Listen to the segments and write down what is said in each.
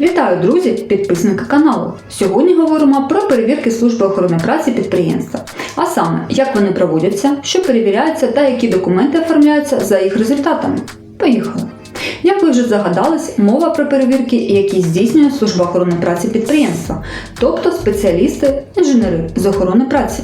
Вітаю, друзі, підписники каналу. Сьогодні говоримо про перевірки служби охорони праці підприємства, а саме, як вони проводяться, що перевіряється та які документи оформляються за їх результатами. Поїхали! Як ви вже загадались, мова про перевірки, які здійснює служба охорони праці підприємства, тобто спеціалісти, інженери з охорони праці.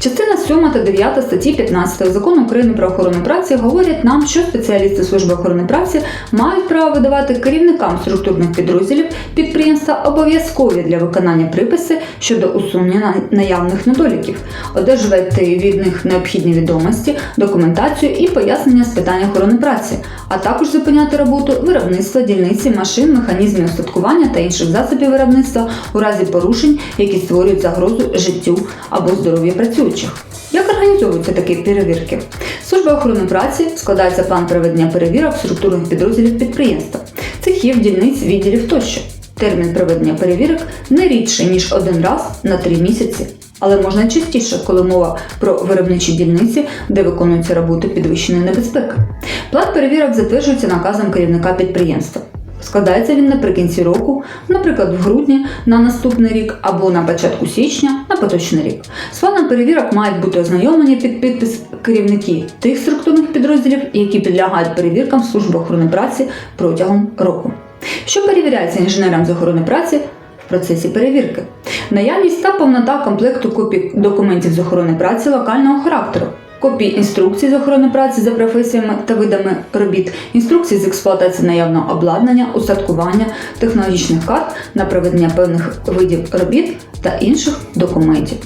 Частина 7 та 9 статті 15 закону України про охорону праці говорять нам, що спеціалісти служби охорони праці мають право видавати керівникам структурних підрозділів підприємства обов'язкові для виконання приписи щодо усунення наявних недоліків, одержувати від них необхідні відомості, документацію і пояснення з питань охорони праці, а також зупиняти роботу виробництва дільниці, машин, механізмів устаткування та інших засобів виробництва у разі порушень, які створюють загрозу життю або здоров'ю працюючих. Як організовуються такі перевірки? Служба охорони праці складається план проведення перевірок структурних підрозділів підприємства, цехів, дільниць, відділів тощо. Термін проведення перевірок не рідше, ніж один раз на три місяці. Але можна частіше, коли мова про виробничі дільниці, де виконуються роботи підвищеної небезпеки. План перевірок затверджується наказом керівника підприємства. Складається він наприкінці року, наприклад, в грудні на наступний рік або на початку січня на поточний рік. З планом перевірок мають бути ознайомлені під підпис керівники тих структурних підрозділів, які підлягають перевіркам служби охорони праці протягом року. Що перевіряється інженерам з охорони праці в процесі перевірки? Наявність та повнота комплекту копій документів з охорони праці локального характеру. Копії інструкцій з охорони праці за професіями та видами робіт, інструкції з експлуатації наявного обладнання, устаткування, технологічних карт на проведення певних видів робіт та інших документів.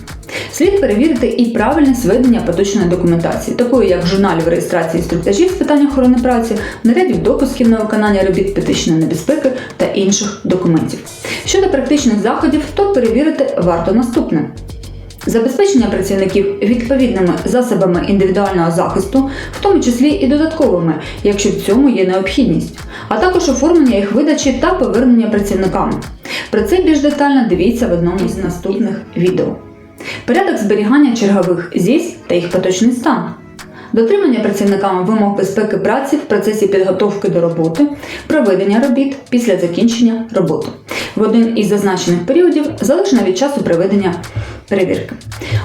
Слід перевірити і правильність ведення поточної документації, такої як журналів реєстрації інструктажів з питань охорони праці, нарядів допусків на виконання робіт критичної небезпеки та інших документів. Щодо практичних заходів, то перевірити варто наступне. Забезпечення працівників відповідними засобами індивідуального захисту, в тому числі і додатковими, якщо в цьому є необхідність, а також оформлення їх видачі та повернення працівникам. Про це більш детально дивіться в одному з наступних відео. Порядок зберігання чергових ЗІС та їх поточний стан. Дотримання працівниками вимог безпеки праці в процесі підготовки до роботи, проведення робіт після закінчення роботи в один із зазначених періодів, залежно від часу проведення перевірки.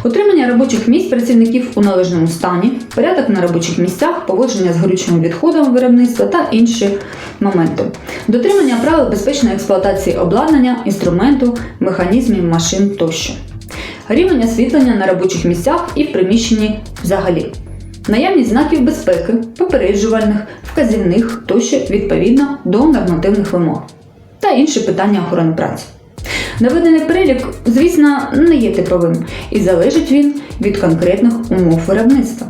Утримання робочих місць працівників у належному стані, порядок на робочих місцях, поводження з горючими відходами виробництва та інші моменти. Дотримання правил безпечної експлуатації обладнання, інструменту, механізмів, машин тощо. Рівень освітлення на робочих місцях і в приміщенні взагалі. Наявність знаків безпеки, попереджувальних, вказівних тощо відповідно до нормативних вимог та інші питання охорони праці. Наведений перелік, звісно, не є типовим і залежить він від конкретних умов виробництва.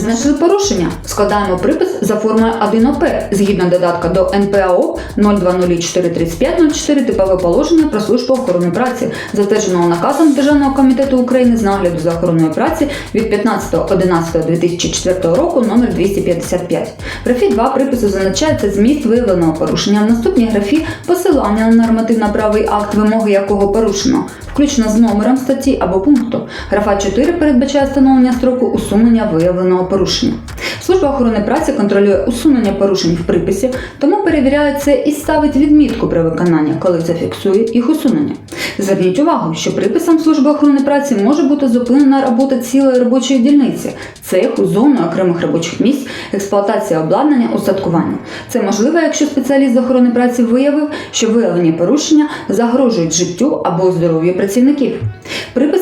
Знайшли порушення, складаємо припис за формою 1ОП згідно додатка до НПАО 02043504 типове положення про службу охорони праці, затвердженого наказом Державного комітету України з нагляду за охороною праці від 15.11.2004 року номер 255. В графі 2 припису зазначається зміст виявленого порушення. В наступній графі посилання на нормативно-правий акт, вимоги якого порушено, включно з номером статті або пункту. Графа 4 передбачає встановлення строку усунення виявленого порушення. Служба охорони праці контролює усунення порушень в приписі, тому перевіряє це і ставить відмітку при виконанні, коли зафіксує їх усунення. Зверніть увагу, що приписом служби охорони праці може бути зупинена робота цілої робочої дільниці, цеху, зони окремих робочих місць, експлуатація обладнання, устаткування. Це можливо, якщо спеціаліст з охорони праці виявив, що виявлені порушення загрожують життю або здоров'ю працівників.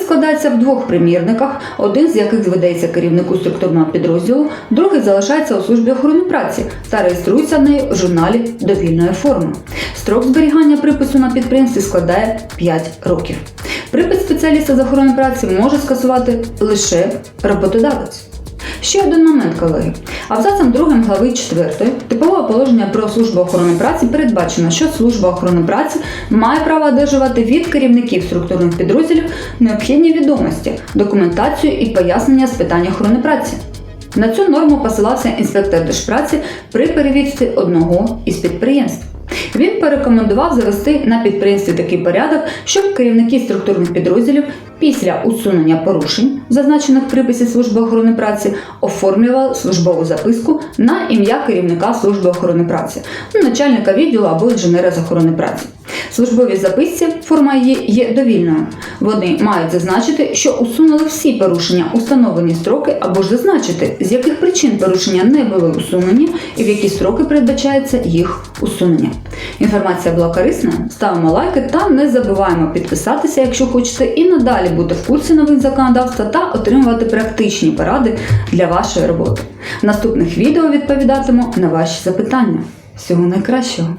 Складається в двох примірниках, один з яких зведеться керівнику структурного підрозділу, другий залишається у службі охорони праці та реєструється нею в журналі довільної форми. Строк зберігання припису на підприємстві складає 5 років. Припис спеціаліста з охорони праці може скасувати лише роботодавець. Ще один момент, колеги. Абзацом 2 глави 4 типового положення про службу охорони праці передбачено, що служба охорони праці має право одержувати від керівників структурних підрозділів необхідні відомості, документацію і пояснення з питань охорони праці. На цю норму посилався інспектор держпраці при перевірці одного із підприємств. Він порекомендував завести на підприємстві такий порядок, щоб керівники структурних підрозділів після усунення порушень, зазначених в приписі служби охорони праці, оформлювали службову записку на ім'я керівника служби охорони праці, ну, начальника відділу або інженера з охорони праці. Службові записці форма її є довільною. Вони мають зазначити, що усунули всі порушення, установлені строки, або ж зазначити, з яких причин порушення не були усунені і в які строки передбачається їх усунення. Інформація була корисною. Ставимо лайки та не забуваємо підписатися, якщо хочете, і надалі бути в курсі новин законодавства та отримувати практичні поради для вашої роботи. В наступних відео відповідатиму на ваші запитання. Всього найкращого!